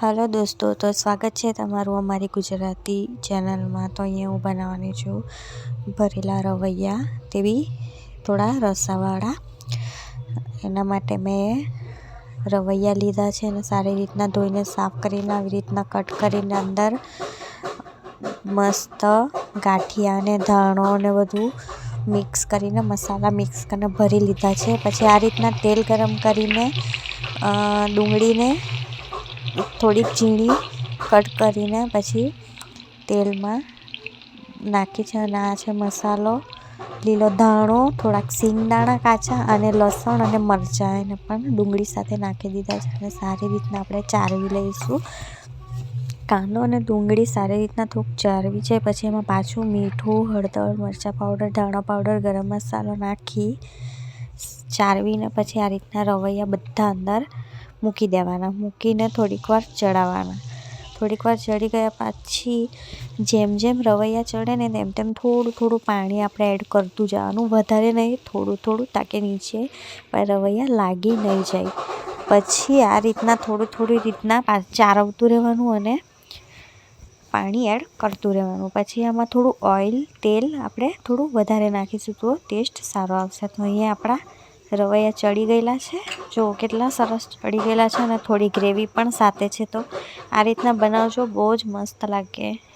હાલો દોસ્તો, તો સ્વાગત છે તમારું અમારી ગુજરાતી ચેનલમાં. તો અહીંયા હું બનાવવાની છું ભરેલા રવૈયા તેવી થોડા રસાવાળા. એના માટે મેં રવૈયા લીધા છે અને સારી રીતના ધોઈને સાફ કરીને આવી રીતના કટ કરીને અંદર મસ્ત ગાંઠિયા અને ધાણો ને બધું મિક્સ કરીને, મસાલા મિક્સ કરીને ભરી લીધા છે. પછી આ રીતના તેલ ગરમ કરીને ડુંગળીને થોડીક ઝીણી કટ કરીને પછી તેલમાં નાખી છે અને આ છે મસાલો, લીલો ધાણો, થોડાક શીંગદાણા કાચા અને લસણ અને મરચાં એને પણ ડુંગળી સાથે નાખી દીધા છે અને સારી રીતના આપણે ચારવી લઈશું. કાંદો અને ડુંગળી સારી રીતના થોડુંક ચારવી છે, પછી એમાં પાછું મીઠું, હળદર, મરચાં પાવડર, ધાણા પાવડર, ગરમ મસાલો નાખી, ચારવીને પછી આ રીતના રવૈયા બધા અંદર મૂકી દેવાના, મૂકીને થોડીક વાર ચડાવવાના. થોડીક વાર ચડી ગયા પછી જેમ જેમ રવૈયા ચડે ને તેમ તેમ થોડું થોડું પાણી આપણે એડ કરતું જવાનું, વધારે નહીં, થોડું થોડું, તાકે નીચે રવૈયા લાગી નહીં જાય. પછી આ રીતના થોડું થોડી રીતના ચારવતું રહેવાનું અને પાણી એડ કરતું રહેવાનું. પછી આમાં થોડું ઓઇલ, તેલ આપણે થોડું વધારે નાખીશું તો ટેસ્ટ સારો આવશે. તો અહીંયા આપણા રવૈયા ચડી ગયેલા છે. જો કેટલા સરસ ચડી ગયેલા છે અને થોડી ગ્રેવી પણ સાથે છે તો. આ રીતના બનાવજો, બહુ જ મસ્ત લાગે.